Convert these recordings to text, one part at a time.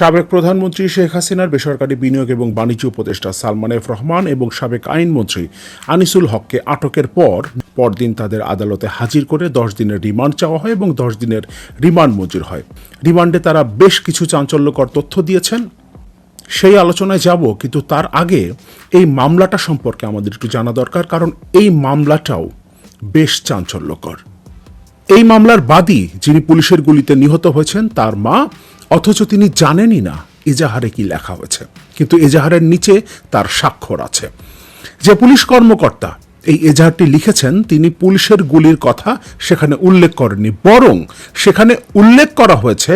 সাবেক প্রধানমন্ত্রী শেখ হাসিনার বেসরকারি বিনিয়োগ এবং বাণিজ্য উপদেষ্টা সালমান এফ রহমান এবং সাবেক আইনমন্ত্রী আনিসুল হককে আটকের পর, পরদিন তাদের আদালতে হাজির করে দশ দিনের রিমান্ড চাওয়া হয় এবং দশ দিনের রিমান্ড মঞ্জুর হয়। রিমান্ডে তারা বেশ কিছু চাঞ্চল্যকর তথ্য দিয়েছেন। সেই আলোচনায় যাব, কিন্তু তার আগে এই মামলাটা সম্পর্কে আমাদের একটু জানা দরকার, কারণ এই মামলাটাও বেশ চাঞ্চল্যকর। এই মামলার বাদী যিনি পুলিশের গুলিতে নিহত হয়েছেন, তার মা, অথচ তিনি জানেনই না এজাহারে কি লেখা হয়েছে। কিন্তু এজাহারের নিচে তার স্বাক্ষর আছে। যে পুলিশ কর্মকর্তা এই এজাহারটি লিখেছেন, তিনি পুলিশের গুলির কথা সেখানে উল্লেখ করেননি। বরং সেখানে উল্লেখ করা হয়েছে,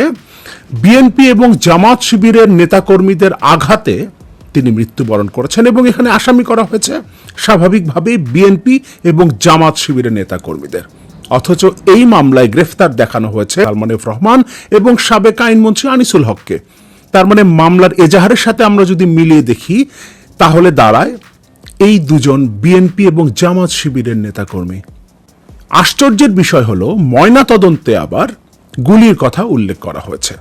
বিএনপি এবং জামাত শিবিরের নেতাকর্মীদের আঘাতে তিনি মৃত্যুবরণ করেছেন এবং এখানে আসামি করা হয়েছে, স্বাভাবিকভাবেই বিএনপি এবং জামাত শিবিরের নেতাকর্মীদের। অথচ এই মামলায় গ্রেফতার দেখানো হয়েছে সালমান রহমান এবং সাবেক আইনমন্ত্রী আনিসুল হককে। তার মানে মামলার এজাহারের সাথে আমরা যদি মিলিয়ে দেখি, তাহলে দাঁড়ায় এই দুজন বিএনপি এবং জামাত শিবিরের নেতাকর্মী। আশ্চর্যের বিষয় হলো ময়না তদন্তে আবার গুলির কথা উল্লেখ করা হয়েছে।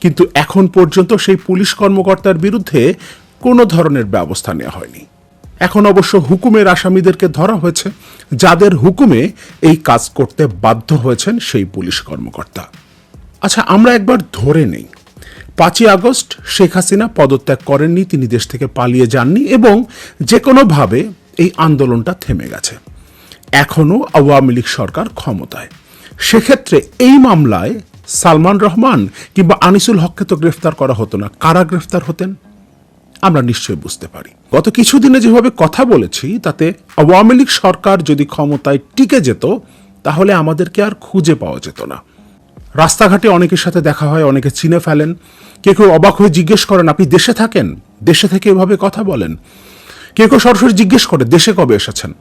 কিন্তু এখন পর্যন্ত সেই পুলিশ কর্মকর্তার বিরুদ্ধে কোনো ধরনের ব্যবস্থা নেওয়া হয়নি। এখন অবশ্য হুকুমের আসামিদেরকে ধরা হয়েছে, যাদের হুকুমে এই কাজ করতে বাধ্য হয়েছেন সেই পুলিশ কর্মকর্তা। আচ্ছা আমরা একবার ধরে নেই। পাঁচই আগস্ট শেখ হাসিনা পদত্যাগ করেননি, তিনি দেশ থেকে পালিয়ে যাননি এবং যে কোনোভাবে এই আন্দোলনটা থেমে গেছে। এখনও আওয়ামী লীগ সরকার ক্ষমতায়। সেক্ষেত্রে এই মামলায় সালমান রহমান কিংবা আনিসুল হককে তো গ্রেফতার করা হতো না। কারা গ্রেফতার হতেন? আমরা নিশ্চয়ই বুঝতে পারি। গত কিছুদিনে যেভাবে কথা বলেছি, তাতে আওয়ামী লীগ সরকার যদি ক্ষমতায় টিকে যেত, তাহলে আমাদেরকে আর খুঁজে পাওয়া যেত না। রাস্তাঘাটে অনেকের সাথে দেখা হয়, অনেকে চিনে ফেলেন। কেউ কেউ অবাক হয়ে জিজ্ঞেস করেন, আপনি দেশে থাকেন? দেশে থেকে এভাবে কথা বলেন? কেউ কেউ সরাসরি জিজ্ঞেস করে, দেশে কবে এসেছেন?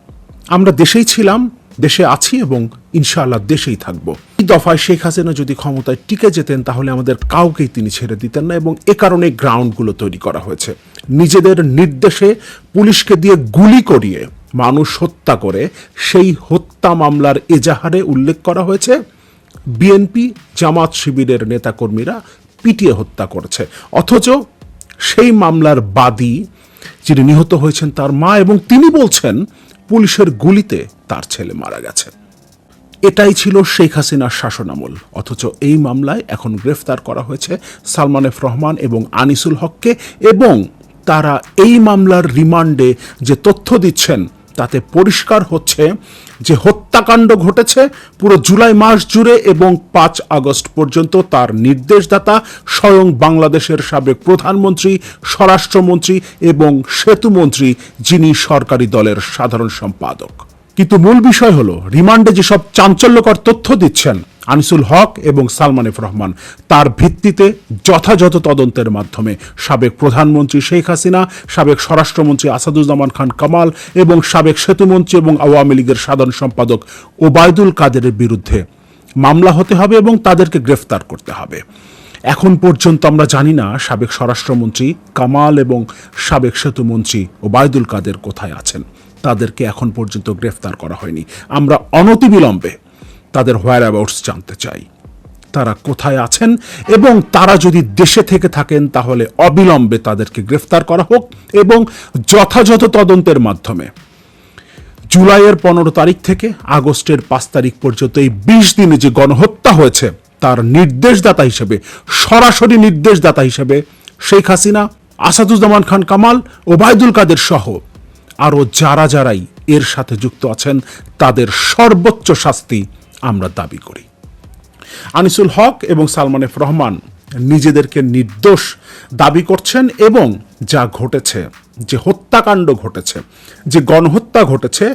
আমরা দেশেই ছিলাম দেশে আছি এবং ইনশাআল্লাহ দেশেই থাকব। এই দফায় শেখ হাসিনা যদি ক্ষমতায় টিকে যেতেন, তাহলে আমাদের কাউকেই তিনি ছেড়ে দিতেন না এবং এ কারণে গ্রাউন্ডগুলো তৈরি করা হয়েছে। নিজেদের নির্দেশে পুলিশকে দিয়ে গুলি করিয়ে মানুষ হত্যা করে সেই হত্যা মামলার এজাহারে উল্লেখ করা হয়েছে। বিএনপি জামাত শিবিরের নেতাকর্মীরা পিটিয়ে হত্যা করেছে। অথচ সেই মামলার বাদী যিনি নিহত হয়েছেন তার মা এবং তিনি বলছেন পুলিশের গুলিতে তার ছেলে মারা গেছে। এটাই ছিল শেখ হাসিনার শাসনামল, অথচ এই মামলায় এখন গ্রেফতার করা হয়েছে সালমান এফ রহমান এবং আনিসুল হককে এবং তারা এই মামলার রিমান্ডে যে তথ্য দিচ্ছেন তাতে পরিষ্কার হচ্ছে যে হত্যাকাণ্ড ঘটেছে পুরো জুলাই মাস জুড়ে এবং পাঁচ আগস্ট পর্যন্ত তার নির্দেশদাতা স্বয়ং বাংলাদেশের সাবেক প্রধানমন্ত্রী, স্বরাষ্ট্রমন্ত্রী এবং সেতুমন্ত্রী যিনি সরকারি দলের সাধারণ সম্পাদক। কিন্তু মূল বিষয় হলো, রিমান্ডে যেসব চাঞ্চল্যকর তথ্য দিচ্ছেন আনিসুল হক এবং সালমান এফ রহমান। তার ভিত্তিতে যথাযথ তদন্তের মাধ্যমে সাবেক প্রধানমন্ত্রী শেখ হাসিনা, সাবেক স্বরাষ্ট্রমন্ত্রী আসাদুজ্জামান খান কামাল এবং সাবেক সেতুমন্ত্রী এবং আওয়ামী লীগের সাধারণ সম্পাদক ওবায়দুল কাদেরের বিরুদ্ধে মামলা হতে হবে এবং তাদেরকে গ্রেফতার করতে হবে। এখন পর্যন্ত আমরা জানি না সাবেক স্বরাষ্ট্রমন্ত্রী কামাল এবং সাবেক সেতুমন্ত্রী ওবায়দুল কাদের কোথায় আছেন। তাদেরকে এখন পর্যন্ত গ্রেফতার করা হয়নি। আমরা অনতিবিলম্বে তাদের হোয়ার অ্যাবাউটস জানতে চাই। তারা কোথায় আছেন এবং তারা যদি দেশে থেকে থাকেন তাহলে অবিলম্বে তাদেরকে গ্রেফতার করা হোক এবং যথাযথ তদন্তের মাধ্যমে। জুলাইয়ের পনেরো তারিখ থেকে আগস্টের পাঁচ তারিখ পর্যন্ত এই বিশ দিনে যে গণহত্যা হয়েছে, তার নির্দেশদাতা হিসেবে, সরাসরি নির্দেশদাতা হিসেবে শেখ হাসিনা, আসাদুজ্জামান খান কামাল, ওবায়দুল কাদের সহ আরও যারা যারাই এর সাথে যুক্ত আছেন, তাদের সর্বোচ্চ শাস্তি আমরা দাবি করি। আনিসুল হক এবং সালমান এফ রহমান নিজেদেরকে নির্দোষ দাবি করছেন এবং যা ঘটেছে, যে হত্যাকাণ্ড ঘটেছে, যে গণহত্যা ঘটেছে,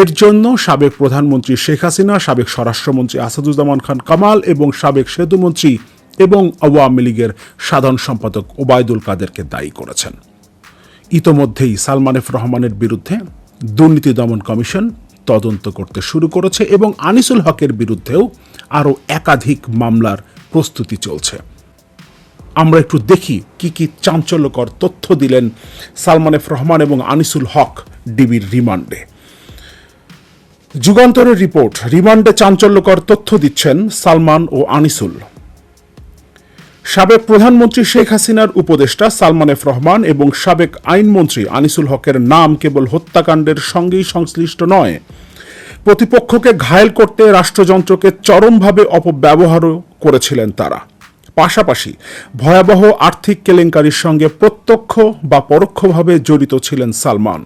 এর জন্য সাবেক প্রধানমন্ত্রী শেখ হাসিনা, সাবেক স্বরাষ্ট্রমন্ত্রী আসাদুজ্জামান খান কামাল এবং সাবেক সেতুমন্ত্রী এবং আওয়ামী লীগের সাধারণ সম্পাদক ওবায়দুল কাদেরকে দায়ী করেছেন। ইতোমধ্যেই সালমান এফ রহমানের বিরুদ্ধে দুর্নীতি দমন কমিশন তদন্ত করতে শুরু করেছে এবং আনিসুল হকের বিরুদ্ধেও আরও একাধিক মামলার প্রস্তুতি চলছে। আমরা একটু দেখি কি কি চাঞ্চল্যকর তথ্য দিলেন সালমান এফ রহমান এবং আনিসুল হক ডিবির রিমান্ডে। যুগান্তরের রিপোর্ট, রিমান্ডে চাঞ্চল্যকর তথ্য দিচ্ছেন সালমান ও আনিসুল। সাবেক প্রধানমন্ত্রী শেখ হাসিনার উপদেষ্টা সালমান এফ রহমান এবং সাবেক আইনমন্ত্রী আনিসুল হকের নাম কেবল হত্যাকাণ্ডের সঙ্গেই সংশ্লিষ্ট নয়। প্রতিপক্ষকে ঘায়েল করতে রাষ্ট্রযন্ত্রকে চরমভাবে অপব্যবহারও করেছিলেন তারা। পাশাপাশি ভয়াবহ আর্থিক কেলেঙ্কারির সঙ্গে প্রত্যক্ষ বা পরোক্ষভাবে জড়িত ছিলেন সালমান।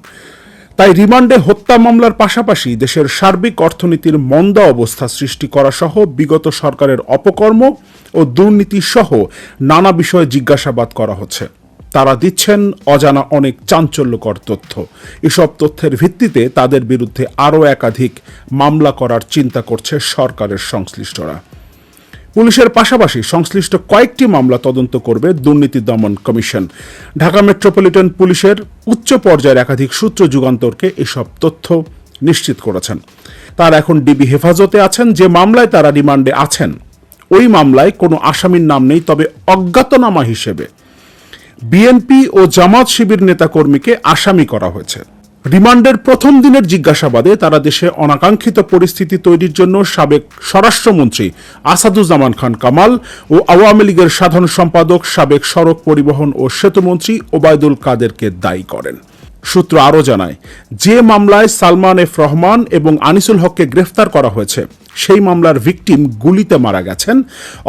তাই রিমান্ডে হত্যা মামলার পাশাপাশি দেশের সার্বিক অর্থনীতির মন্দা অবস্থা সৃষ্টি করা সহ বিগত সরকারের অপকর্ম ও দুর্নীতি সহ নানা বিষয়ে জিজ্ঞাসাবাদ করা হচ্ছে। তারা দিচ্ছেন অজানা অনেক চাঞ্চল্যকর তথ্য। এসব তথ্যের ভিত্তিতে তাদের বিরুদ্ধে আরও একাধিক মামলা করার চিন্তা করছে সরকারের সংশ্লিষ্টরা। পুলিশের পাশাপাশি সংশ্লিষ্ট কয়েকটি মামলা তদন্ত করবে দুর্নীতি দমন কমিশন। ঢাকা মেট্রোপলিটন পুলিশের উচ্চ পর্যায়ের একাধিক সূত্র যুগান্তরকে এসব তথ্য নিশ্চিত করেছেন। তার এখন ডিবি হেফাজতে আছেন, যে মামলায় তারা রিমান্ডে আছেন, ওই মামলায় কোনো আসামির নাম নেই, তবে অজ্ঞাতনামা হিসেবে বিএনপি ও জামাত শিবির নেতাকর্মীকে আসামি করা হয়েছে। রিমান্ডের প্রথম দিনের জিজ্ঞাসাবাদে তারা দেশে অনাকাঙ্ক্ষিত পরিস্থিতি তৈরির জন্য সাবেক স্বরাষ্ট্রমন্ত্রী আসাদুজ্জামান খান কামাল ও আওয়ামী লীগের সাধারণ সম্পাদক, সাবেক সড়ক পরিবহন ও সেতুমন্ত্রী ওবায়দুল কাদেরকে দায়ী করেন। সূত্র আরও জানায়, যে মামলায় সালমান এফ রহমান এবং আনিসুল হককে গ্রেফতার করা হয়েছে, সেই মামলার ভিকটিম গুলিতে মারা গেছেন,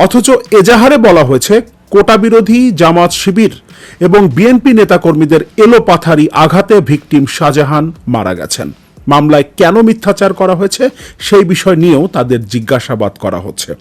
অথচ এজাহারে বলা হয়েছে কোটা বিরোধী, জামাত শিবির এবং বিএনপি নেতাকর্মীদের এলোপাথারি আঘাতে ভিকটিম শাহজাহান মারা গেছেন। মামলায় কেন মিথ্যাচার করা হয়েছে সেই বিষয় নিয়েও তাদের জিজ্ঞাসাবাদ করা হচ্ছে।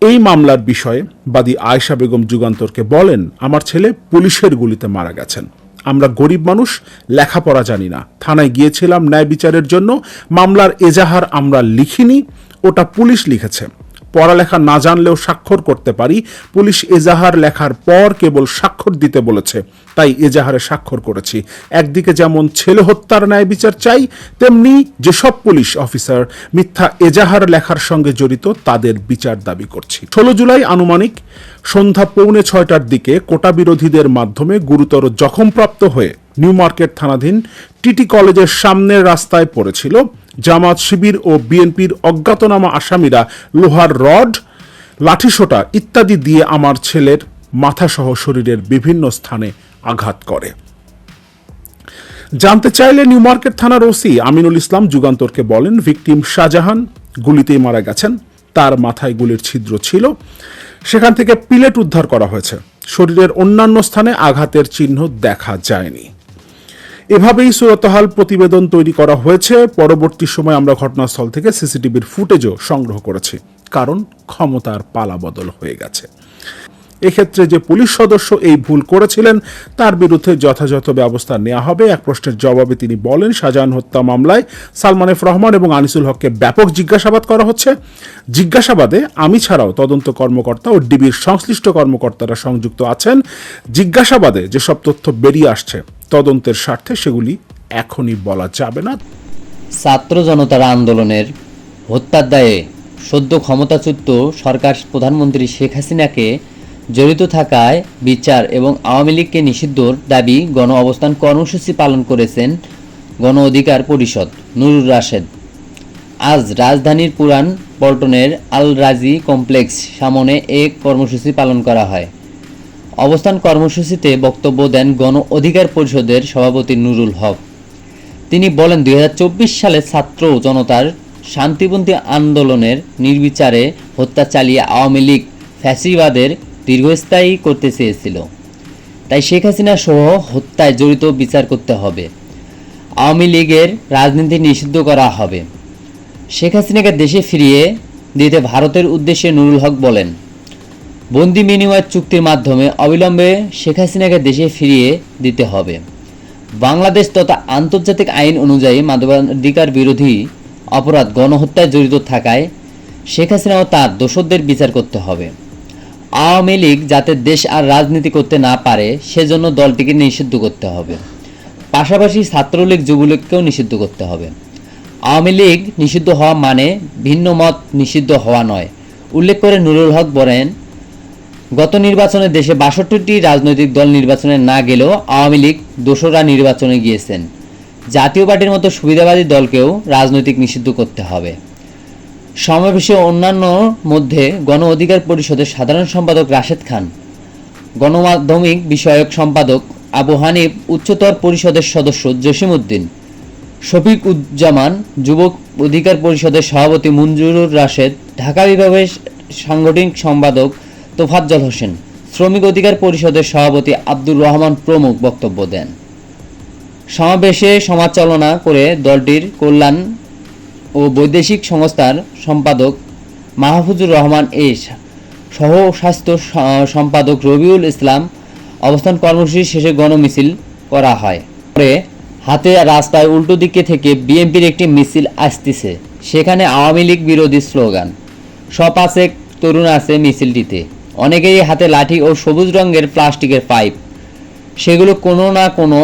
এই মামলার বিষয়ে বাদী আয়েশা বেগম যুগান্তরকে বলেন, আমার ছেলে পুলিশের গুলিতে মারা গেছেন। আমরা গরিব মানুষ, লেখাপড়া জানি না। থানায় গিয়েছিলাম ন্যায় বিচারের জন্য। মামলার এজাহার আমরা লিখিনি। ওটা পুলিশ লিখেছে। পড়ালেখা না জানলেও স্বাক্ষর করতে পারি। পুলিশ এজাহার লেখার পর কেবল স্বাক্ষর দিতে বলেছে। তাই এজাহারে স্বাক্ষর করেছি। একদিকে যেমন ছেলে হত্যার ন্যায় বিচার চাই, তেমনি যেসব পুলিশ অফিসার মিথ্যা এজাহার লেখার সঙ্গে জড়িত, তাদের বিচার দাবি করছি। ষোলো জুলাই আনুমানিক সন্ধ্যা পৌনে ছয়টার দিকে কোটা বিরোধীদের মাধ্যমে গুরুতর জখমপ্রাপ্ত হয়ে নিউ মার্কেট থানাধীন টিটি কলেজের সামনের রাস্তায় পড়েছিল জামাত শিবির ও বিএনপির অজ্ঞাতনামা আসামিরা লোহার রড, লাঠিসোঁটা ইত্যাদি দিয়ে আমার ছেলের মাথাসহ শরীরের বিভিন্ন স্থানে আঘাত করে। জানতে চাইলে নিউ মার্কেট থানার ওসি আমিনুল ইসলাম যুগান্তরকে বলেন, ভিকটিম শাহজাহান গুলিতেই মারা গেছেন। তার মাথায় গুলির ছিদ্র ছিল। সেখান থেকে পিলেট উদ্ধার করা হয়েছে। শরীরের অন্যান্য স্থানে আঘাতের চিহ্ন দেখা যায়নি। এভাবেই সুরতহাল প্রতিবেদন তৈরি করা হয়েছে। পরবর্তী সময় আমরা ঘটনাস্থল থেকে সিসিটিভির ফুটেজও সংগ্রহ করেছি। কারণ ক্ষমতার পালা বদল হয়ে গেছে। এক্ষেত্রে যে পুলিশ সদস্য এই ভুল করেছিলেন, তার বিরুদ্ধে যথাযথ ব্যবস্থা নেওয়া হবে। এক প্রশ্নের জবাবে তিনি বলেন শাহজাহান হত্যা মামলায় সালমান এফ রহমান এবং আনিসুল হককে ব্যাপক জিজ্ঞাসাবাদ করা হচ্ছে। জিজ্ঞাসাবাদে আমি ছাড়াও তদন্ত কর্মকর্তা ও ডিবির সংশ্লিষ্ট কর্মকর্তারা সংযুক্ত আছেন। জিজ্ঞাসাবাদে যেসব তথ্য বেরিয়ে আসছে, তদন্তের স্বার্থে সেগুলি এখনই বলা যাবে না। ছাত্র জনতার আন্দোলনের হত্যার দায়ে সদ্য ক্ষমতাচ্যুত সরকার প্রধানমন্ত্রী শেখ হাসিনাকে জড়িত থাকায় বিচার এবং আওয়ামী লীগকে নিষিদ্ধর দাবি গণ অবস্থান কর্মসূচি পালন করেছেন গণ অধিকার পরিষদ, নুরুর রাশেদ। আজ রাজধানীর পুরান পল্টনের আল রাজি কমপ্লেক্স সামনে এক কর্মসূচি পালন করা হয়। অবস্থান কর্মসূচিতে বক্তব্য দেন গণ অধিকার পরিষদের সভাপতি নুরুল হক। তিনি বলেন, দুই হাজার চব্বিশ সালে ছাত্র জনতার শান্তিপন্থী আন্দোলনের নির্বিচারে হত্যা চালিয়ে আওয়ামী লীগ ফ্যাসিবাদের দীর্ঘস্থায়ী করতে চেয়েছিল। তাই শেখ হাসিনা সহ হত্যায় জড়িত বিচার করতে হবে। আওয়ামী লীগের রাজনীতি নিষিদ্ধ করা হবে। শেখ হাসিনাকে দেশে ফিরিয়ে দিতে ভারতের উদ্দেশ্যে নুরুল হক বলেন, বন্দি বিনিময় চুক্তির মাধ্যমে অবিলম্বে শেখ হাসিনাকে দেশে ফিরিয়ে দিতে হবে। বাংলাদেশ তথা আন্তর্জাতিক আইন অনুযায়ী মানবাধিকার বিরোধী অপরাধ গণহত্যায় জড়িত থাকায় শেখ হাসিনা ও তার দোষরদের বিচার করতে হবে। আওয়ামী লীগ যাতে দেশ আর রাজনীতি করতে না পারে, সেজন্য দলটিকে নিষিদ্ধ করতে হবে। পাশাপাশি ছাত্রলীগ, যুবলীগকেও নিষিদ্ধ করতে হবে। আওয়ামী লীগ নিষিদ্ধ হওয়া মানে ভিন্ন মত নিষিদ্ধ হওয়া নয়। উল্লেখ করে নুরুল হক বলেন, গত নির্বাচনে দেশে বাষট্টিটি রাজনৈতিক দল নির্বাচনে না গেলেও আওয়ামী লীগ দোসরা নির্বাচনে গিয়েছেন। জাতীয় পার্টির মতো সুবিধাবাদী দলকেও রাজনৈতিক নিষিদ্ধ করতে হবে। সমাবেশে অন্যান্য মধ্যে গণ অধিকার পরিষদের সাধারণ সম্পাদক রাশেদ খান, গণমাধ্যমিক বিষয়ক সম্পাদক আবু হানিফ, উচ্চতর পরিষদের সদস্য জসিম উদ্দিন শফিক উজ্জামান যুবক অধিকার পরিষদের সভাপতি মঞ্জুরুর রাশেদ, ঢাকা বিভাগের সাংগঠনিক সম্পাদক তোফাজ্জল হোসেন, শ্রমিক অধিকার পরিষদের সভাপতি আব্দুর রহমান প্রমুখ বক্তব্য দেন। সমাবেশে সমালোচনা করে দলটির কল্যাণ ও বৈদেশিক সংস্থার সম্পাদক মাহফুজুর রহমান এ সহ স্বাস্থ্য সম্পাদক রবিউল ইসলাম অবস্থান কর্মসূচি শেষে গণমিছিল করা হয়। পরে হাতে রাস্তায় উল্টো দিকে থেকে বিএনপির একটি মিছিল আসতেছে। সেখানে আওয়ামী লীগ বিরোধী স্লোগান, সব আছে, তরুণ আছে মিছিলটিতে। অনেকেই হাতে লাঠি ও সবুজ রঙের প্লাস্টিকের পাইপ। সেগুলো কোনো না কোনো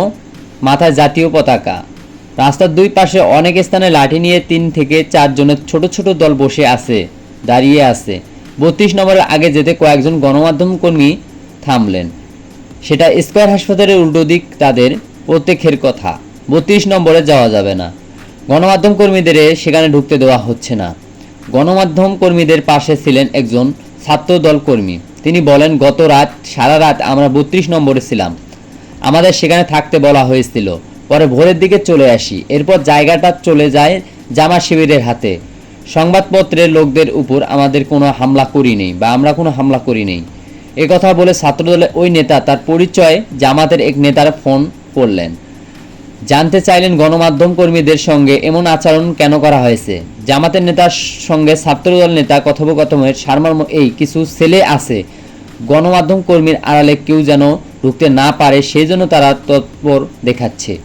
মাথায় জাতীয় পতাকা। রাস্তার দুই পাশে অনেক স্থানে লাঠি নিয়ে তিন থেকে চারজনের ছোট ছোট দল বসে আছে, দাঁড়িয়ে আছে। বত্রিশ নম্বরের আগে যেতে কয়েকজন গণমাধ্যম কর্মী থামলেন। সেটা স্কয়ার হাসপাতালের উল্টো দিক তাদের প্রত্যেকের কথা। বত্রিশ নম্বরে যাওয়া যাবে না। গণমাধ্যম কর্মীদের সেখানে ঢুকতে দেওয়া হচ্ছে না। গণমাধ্যম কর্মীদের পাশে ছিলেন একজন ছাত্র দল কর্মী। তিনি বলেন, গত রাত, সারা রাত আমরা বত্রিশ নম্বরে ছিলাম। আমাদের সেখানে থাকতে বলা হয়েছিল। পরে ভোরের দিকে চলে আসি। এরপর জায়গাটা চলে যায় জামা শিবিরের হাতে। সংবাদপত্রের লোকদের উপর আমাদের কোনো হামলা করিনি বা আমরা কোনো হামলা করিনি এ কথা বলে ছাত্রদলের ওই নেতা তার পরিচয় জামাতের এক নেতার ফোন করলেন। জানতে চাইলেন গণমাধ্যম কর্মীদের সঙ্গে এমন আচরণ কেন করা হয়েছে। জামাতের নেতার সঙ্গে ছাত্রদল নেতা কথোপকথনের সারমর্ম এই, কিছু ছেলে আছে। গণমাধ্যম কর্মীর আড়ালে কেউ যেন ঢুকতে না পারে সেই জন্য তারা তৎপর দেখাচ্ছে।